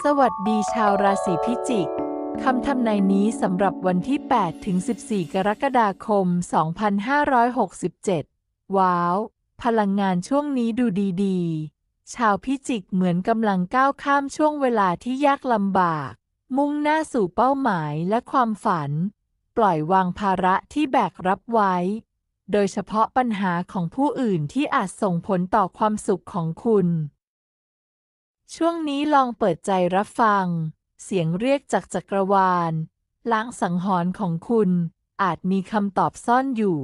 สวัสดีชาวราศีพิจิก คำทำนายนี้สำหรับวันที่ 8 ถึง 14 กรกฎาคม 2567 ว้าว พลังงานช่วงนี้ดูดีๆ ชาวพิจิกเหมือนกำลังก้าวข้ามช่วงเวลาที่ยากลำบาก มุ่งหน้าสู่เป้าหมายและความฝัน ปล่อยวางภาระที่แบกรับไว้ โดยเฉพาะปัญหาของผู้อื่นที่อาจส่งผลต่อความสุขของคุณ ช่วงนี้ลองเปิดใจรับฟัง เสียงเรียกจากจักรวาล ล้างสังหรณ์ของคุณ อาจมีคำตอบซ่อนอยู่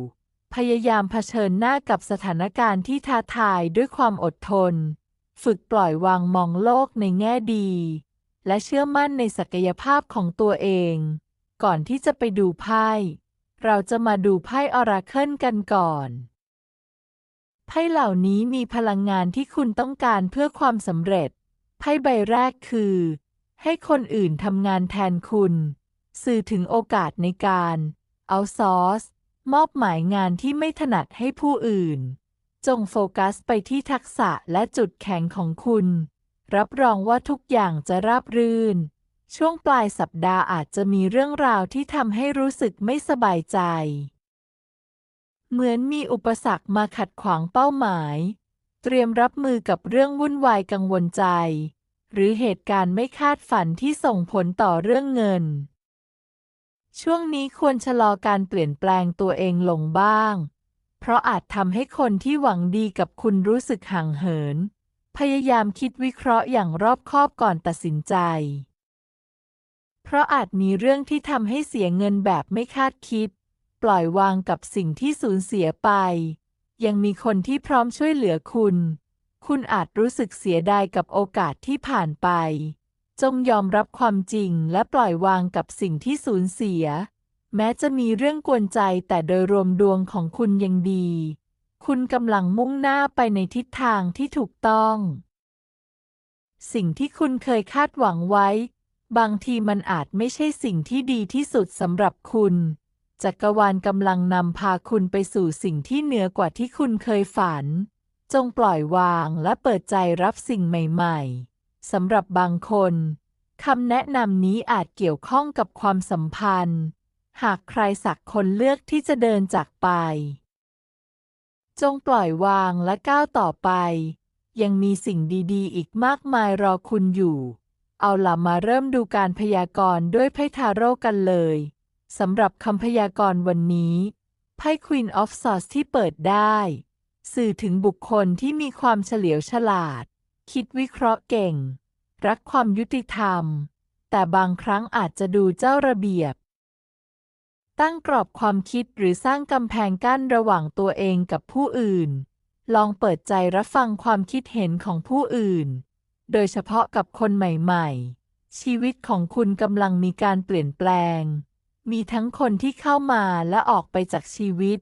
พยายามเผชิญหน้ากับสถานการณ์ที่ท้าทายด้วยความอดทน ฝึกปล่อยวางมองโลกในแง่ดี และเชื่อมั่นในศักยภาพของตัวเอง ก่อนที่จะไปดูไพ่ เราจะมาดูไพ่ออราเคิลกันก่อนไพ่เหล่านี้มีพลังงานที่คุณต้องการเพื่อความสำเร็จ ไพ่ใบแรกคือ ให้คนอื่นทำงานแทนคุณ สื่อถึงโอกาสในการเอาซอสมอบหมายงานที่ไม่ถนัดให้ผู้อื่น จงโฟกัสไปที่ทักษะและจุดแข็งของคุณ รับรองว่าทุกอย่างจะราบรื่น ช่วงปลายสัปดาห์อาจจะมีเรื่องราวที่ทำให้รู้สึกไม่สบายใจ เหมือนมีอุปสรรคมาขัดขวางเป้าหมาย เตรียมรับมือกับเรื่องวุ่นวายกังวลใจ หรือเหตุการณ์ไม่คาดฝันที่ส่งผลต่อเรื่องเงิน ช่วงนี้ควรชะลอการเปลี่ยนแปลงตัวเองลงบ้าง เพราะอาจทำให้คนที่หวังดีกับคุณรู้สึกห่างเหิน พยายามคิดวิเคราะห์อย่างรอบคอบก่อนตัดสินใจ เพราะอาจมีเรื่องที่ทำให้เสียเงินแบบไม่คาดคิด ปล่อยวางกับสิ่งที่สูญเสียไป ยังมีคนที่พร้อมช่วยเหลือคุณ คุณอาจรู้สึกเสียดายกับโอกาสที่ผ่านไป จงยอมรับความจริงและปล่อยวางกับสิ่งที่สูญเสีย แม้จะมีเรื่องกวนใจแต่โดยรวมดวงของคุณยังดี คุณกำลังมุ่งหน้าไปในทิศทางที่ถูกต้อง สิ่งที่คุณเคยคาดหวังไว้ บางทีมันอาจไม่ใช่สิ่งที่ดีที่สุดสำหรับคุณ จักรวาลกำลังนำพาคุณไปสู่สิ่งที่เหนือกว่าที่คุณเคยฝัน จงปล่อยวางและเปิดใจรับสิ่งใหม่ๆ สำหรับบางคนคำแนะนำนี้อาจเกี่ยวข้องกับความสัมพันธ์ หากใครสักคนเลือกที่จะเดินจากไป จงปล่อยวางและก้าวต่อไป ยังมีสิ่งดีๆ อีกมากมายรอคุณอยู่ เอาล่ะมาเริ่มดูการพยากรณ์ด้วยไพ่ทาโร่กันเลย สำหรับคำพยากรณ์วันนี้ ไพ่ Queen of Swords ที่เปิดได้ สื่อถึงบุคคลที่มีความเฉลียวฉลาด คิดวิเคราะห์เก่ง รักความยุติธรรม แต่บางครั้งอาจจะดูเจ้าระเบียบ ตั้งกรอบความคิดหรือสร้างกำแพงกั้นระหว่างตัวเองกับผู้อื่น ลองเปิดใจรับฟังความคิดเห็นของผู้อื่น โดยเฉพาะกับคนใหม่ ๆ ชีวิตของคุณกำลังมีการเปลี่ยนแปลง มีทั้งคนที่เข้ามาและออกไปจากชีวิต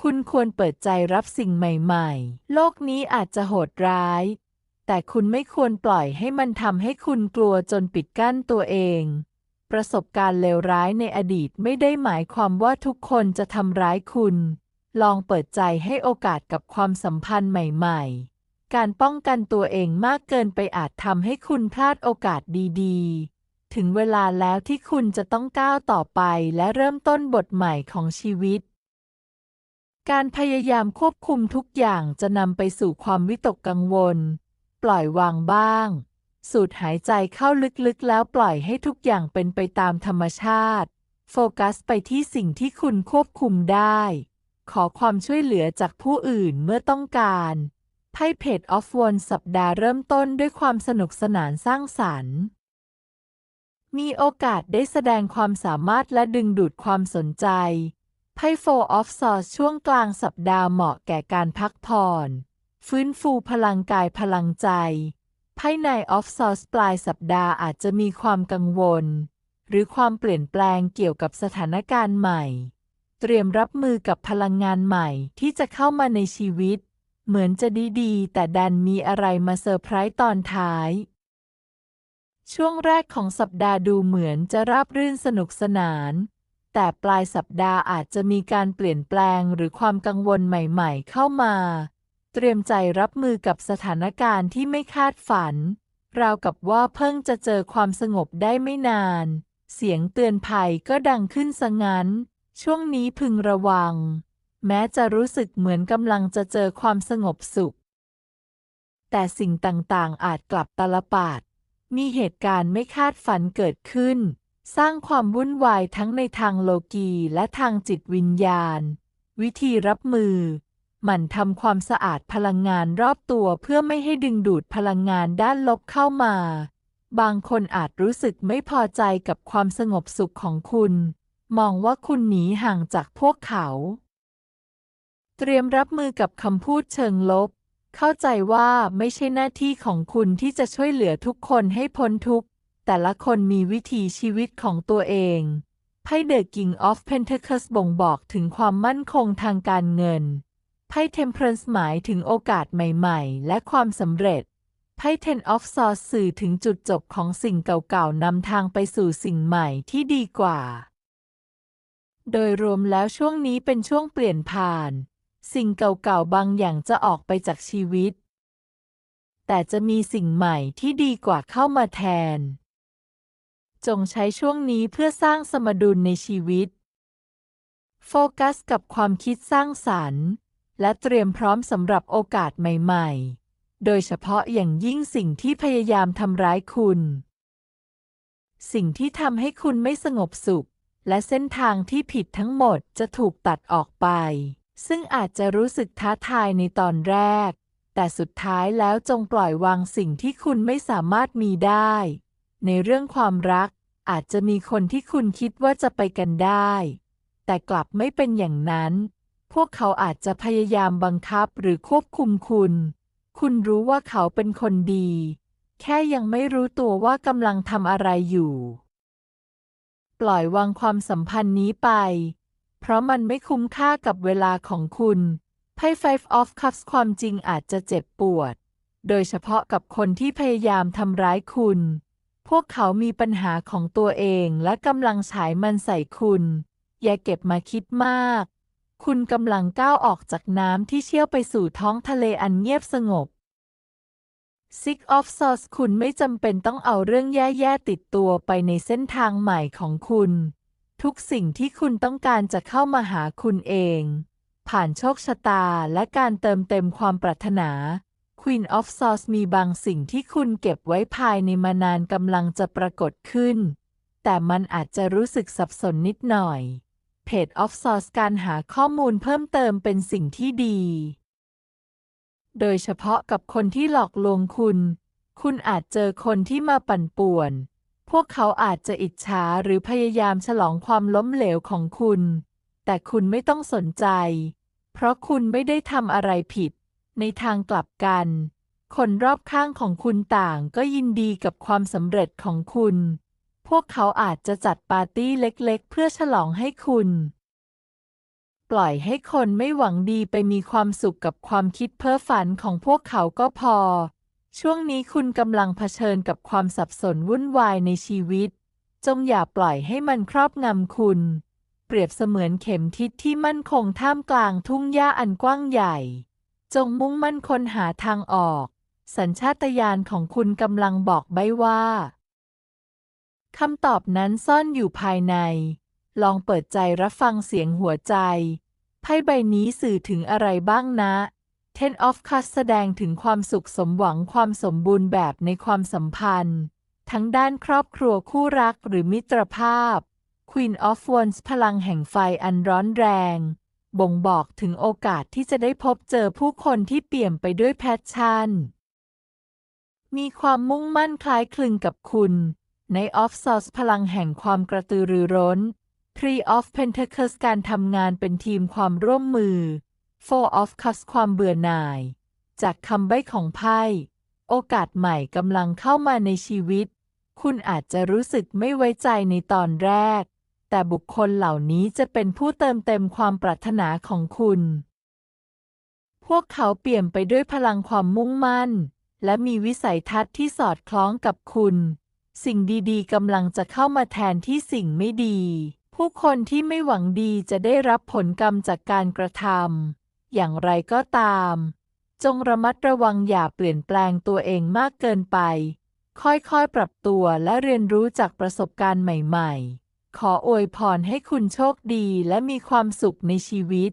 คุณควรเปิดใจรับสิ่งใหม่ ๆ โลกนี้อาจจะโหดร้าย แต่คุณไม่ควรปล่อยให้มันทำให้คุณกลัวจนปิดกั้นตัวเอง ประสบการณ์เลวร้ายในอดีตไม่ได้หมายความว่าทุกคนจะทำร้ายคุณ ลองเปิดใจให้โอกาสกับความสัมพันธ์ใหม่ ๆ การป้องกันตัวเองมากเกินไปอาจทำให้คุณพลาดโอกาสดี ๆ ถึงเวลาแล้วที่คุณจะต้องก้าวต่อไปและเริ่มต้นบทใหม่ของชีวิต การพยายามควบคุมทุกอย่างจะนำไปสู่ความวิตกกังวล ปล่อยวางบ้าง สูดหายใจเข้าลึกๆ แล้วปล่อยให้ทุกอย่างเป็นไปตามธรรมชาติ โฟกัสไปที่สิ่งที่คุณควบคุมได้ ขอความช่วยเหลือจากผู้อื่นเมื่อต้องการไพ่เพจออฟวอนสัปดาห์เริ่มต้นด้วยความสนุกสนานสร้างสรรค์ มีโอกาสได้แสดงความสามารถและดึงดูดความสนใจไพ่โฟออฟซอสช่วงกลางสัปดาห์เหมาะแก่การพักผ่อน ฟื้นฟูพลังกายพลังใจไพ่ในออฟซอสปลายสัปดาห์อาจจะมีความกังวล หรือความเปลี่ยนแปลงเกี่ยวกับสถานการณ์ใหม่ เตรียมรับมือกับพลังงานใหม่ที่จะเข้ามาในชีวิต เหมือนจะดีๆ แต่ดันมีอะไรมาเซอร์ไพรส์ตอนท้าย ช่วงแรกของสัปดาห์ดูเหมือนจะราบรื่นสนุกสนาน แต่ปลายสัปดาห์อาจจะมีการเปลี่ยนแปลงหรือความกังวลใหม่ๆ เข้ามา เตรียมใจรับมือกับสถานการณ์ที่ไม่คาดฝัน ราวกับว่าเพิ่งจะเจอความสงบได้ไม่นาน เสียงเตือนภัยก็ดังขึ้นซะงั้น ช่วงนี้พึงระวัง แม้จะรู้สึกเหมือนกำลังจะเจอความสงบสุข แต่สิ่งต่างๆ อาจกลับตลปัด มีเหตุการณ์ไม่คาดฝันเกิดขึ้น สร้างความวุ่นวายทั้งในทางโลกีและทางจิตวิญญาณ วิธีรับมือ หมั่นทำความสะอาดพลังงานรอบตัวเพื่อไม่ให้ดึงดูดพลังงานด้านลบเข้ามา บางคนอาจรู้สึกไม่พอใจกับความสงบสุขของคุณ มองว่าคุณหนีห่างจากพวกเขา เตรียมรับมือกับคำพูดเชิงลบ เข้าใจว่าไม่ใช่หน้าที่ของคุณที่จะช่วยเหลือทุกคนให้พ้นทุกข์ แต่ละคนมีวิถีชีวิตของตัวเอง ไพ่ The King of Pentacles บ่งบอกถึงความมั่นคงทางการเงิน ไพ่ Temperance หมายถึงโอกาสใหม่ๆ และความสำเร็จ ไพ่ Ten of Swords สื่อถึงจุดจบของสิ่งเก่าๆนำทางไปสู่สิ่งใหม่ที่ดีกว่า โดยรวมแล้วช่วงนี้เป็นช่วงเปลี่ยนผ่าน สิ่งเก่าๆบางอย่างจะออกไปจากชีวิต แต่จะมีสิ่งใหม่ที่ดีกว่าเข้ามาแทน จงใช้ช่วงนี้เพื่อสร้างสมดุลในชีวิต โฟกัสกับความคิดสร้างสรรค์ และเตรียมพร้อมสำหรับโอกาสใหม่ ๆ โดยเฉพาะอย่างยิ่งสิ่งที่พยายามทำร้ายคุณ สิ่งที่ทำให้คุณไม่สงบสุข และเส้นทางที่ผิดทั้งหมดจะถูกตัดออกไป ซึ่งอาจจะรู้สึกท้าทายในตอนแรก แต่สุดท้ายแล้วจงปล่อยวางสิ่งที่คุณไม่สามารถมีได้ ในเรื่องความรัก อาจจะมีคนที่คุณคิดว่าจะไปกันได้ แต่กลับไม่เป็นอย่างนั้น พวกเขาอาจจะพยายามบังคับหรือควบคุมคุณ คุณรู้ว่าเขาเป็นคนดี แค่ยังไม่รู้ตัวว่ากำลังทำอะไรอยู่ ปล่อยวางความสัมพันธ์นี้ไป เพราะมันไม่คุ้มค่ากับเวลาของคุณไพ่ Five of Cups ความจริงอาจจะเจ็บปวด โดยเฉพาะกับคนที่พยายามทำร้ายคุณ พวกเขามีปัญหาของตัวเองและกำลังฉายมันใส่คุณ อย่าเก็บมาคิดมาก คุณกำลังก้าวออกจากน้ำที่เชี่ยวไปสู่ท้องทะเลอันเงียบสงบ Six of Swords คุณไม่จำเป็นต้องเอาเรื่องแย่ ๆ ติดตัวไปในเส้นทางใหม่ของคุณ ทุกสิ่งที่คุณต้องการจะเข้ามาหาคุณเอง ผ่านโชคชะตาและการเติมเต็มความปรารถนา Queen of Swords มีบางสิ่งที่คุณเก็บไว้ภายในมานานกำลังจะปรากฏขึ้น แต่มันอาจจะรู้สึกสับสนนิดหน่อย Page of Swords การหาข้อมูลเพิ่มเติมเป็นสิ่งที่ดี โดยเฉพาะกับคนที่หลอกลวงคุณ คุณอาจเจอคนที่มาปั่นป่วน พวกเขาอาจจะอิจฉาหรือพยายามฉลองความล้มเหลวของคุณ แต่คุณไม่ต้องสนใจ เพราะคุณไม่ได้ทำอะไรผิด ในทางกลับกัน คนรอบข้างของคุณต่างก็ยินดีกับความสำเร็จของคุณ พวกเขาอาจจะจัดปาร์ตี้เล็กๆ เพื่อฉลองให้คุณ ปล่อยให้คนไม่หวังดีไปมีความสุขกับความคิดเพ้อฝันของพวกเขาก็พอ ช่วงนี้คุณกำลังเผชิญกับความสับสนวุ่นวายในชีวิต จงอย่าปล่อยให้มันครอบงำคุณ เปรียบเสมือนเข็มทิศที่มั่นคงท่ามกลางทุ่งหญ้าอันกว้างใหญ่ จงมุ่งมั่นค้นหาทางออก สัญชาตญาณของคุณกำลังบอกใบ้ว่าคำตอบนั้นซ่อนอยู่ภายใน ลองเปิดใจรับฟังเสียงหัวใจ ไพ่ใบนี้สื่อถึงอะไรบ้างนะ Ten of Cups แสดงถึงความสุขสมหวังความสมบูรณ์แบบในความสัมพันธ์ ทั้งด้านครอบครัวคู่รักหรือมิตรภาพ Queen of Wands พลังแห่งไฟอันร้อนแรง บ่งบอกถึงโอกาสที่จะได้พบเจอผู้คนที่เปี่ยมไปด้วยแพชชั่น มีความมุ่งมั่นคล้ายคลึงกับคุณ ใน of Swords พลังแห่งความกระตือรือร้น Three of Pentacles การทำงานเป็นทีมความร่วมมือ Four of Cups ความเบื่อหน่าย จากคำใบ้ของไพ่ โอกาสใหม่กำลังเข้ามาในชีวิต คุณอาจจะรู้สึกไม่ไว้ใจในตอนแรก แต่บุคคลเหล่านี้จะเป็นผู้เติมเต็มความปรารถนาของคุณ พวกเขาเปลี่ยมไปด้วยพลังความมุ่งมั่น และมีวิสัยทัศน์ที่สอดคล้องกับคุณ สิ่งดีๆกำลังจะเข้ามาแทนที่สิ่งไม่ดี ผู้คนที่ไม่หวังดีจะได้รับผลกรรมจากการกระทำ อย่างไรก็ตาม จงระมัดระวังอย่าเปลี่ยนแปลงตัวเองมากเกินไป ค่อยๆ ปรับตัวและเรียนรู้จากประสบการณ์ใหม่ ๆ ขออวยพรให้คุณโชคดีและมีความสุขในชีวิต